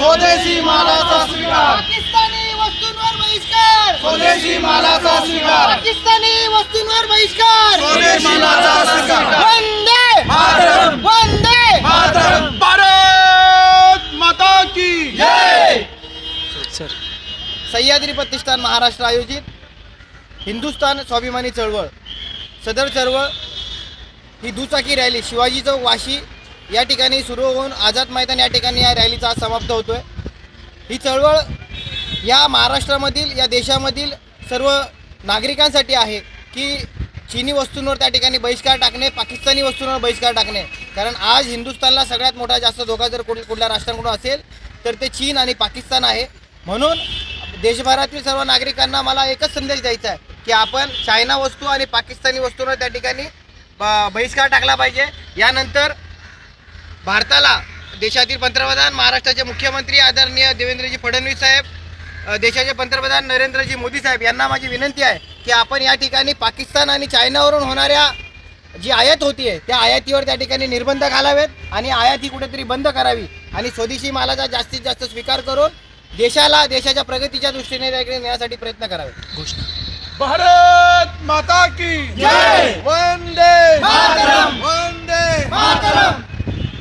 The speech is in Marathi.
स्वदेशी मालाचा स्वीकार! पाकिस्तानी वस्तूंवर बहिष्कार! स्वदेशी मालाचा स्वीकार! पाकिस्तानी वस्तूंवर बहिष्कार! स्वदेशी मालाचा स्वीकार! वंदे! मातरम! वंदे! मातरम! भारत माता की जय! सह्याद्री प्रतिष्ठान महाराष्ट्र आयोजित हिंदुस्थान स्वाभिमानी चळवळ सदर चळवळ ही दुचाकी रॅली शिवाजी चौक वाशी या ठिकाणी सुरू होऊन आझाद मैदान या ठिकाणी या रॅलीचा आज समाप्त आहे ही चळवळ या महाराष्ट्रामधील या देशामधील सर्व नागरिकांसाठी आहे की चीनी वस्तूंवर त्या ठिकाणी बहिष्कार टाकणे पाकिस्तानी वस्तूंवर बहिष्कार टाकणे. कारण आज हिंदुस्थानला सगळ्यात मोठा जास्त धोका जर कुठ कुठल्या राष्ट्रांकडून असेल तर ते चीन आणि पाकिस्तान आहे. म्हणून देशभरातील सर्व नागरिकांना मला एकच संदेश द्यायचा आहे की आपण चायना वस्तू आणि पाकिस्तानी वस्तूंवर त्या ठिकाणी ब- बहिष्कार टाकला पाहिजे. यानंतर भारताला देशातील पंतप्रधान महाराष्ट्राचे मुख्यमंत्री आदरणीय देवेंद्रजी फडणवीस साहेब देशाचे पंतप्रधान नरेंद्रजी मोदी साहेब यांना माझी विनंती आहे की आपण या ठिकाणी पाकिस्तान आणि चायनावरून होणाऱ्या जी आयात होतीये त्या आयातीवर त्या ठिकाणी निर्बंध घालावेत आणि आयात ही कुठेतरी बंद करावी आणि स्वदेशी मालाचा जास्तीत जास्त स्वीकार करून देशाला देशाच्या प्रगतीच्या दृष्टीने नेण्यासाठी प्रयत्न करावे. भारत माता की जय!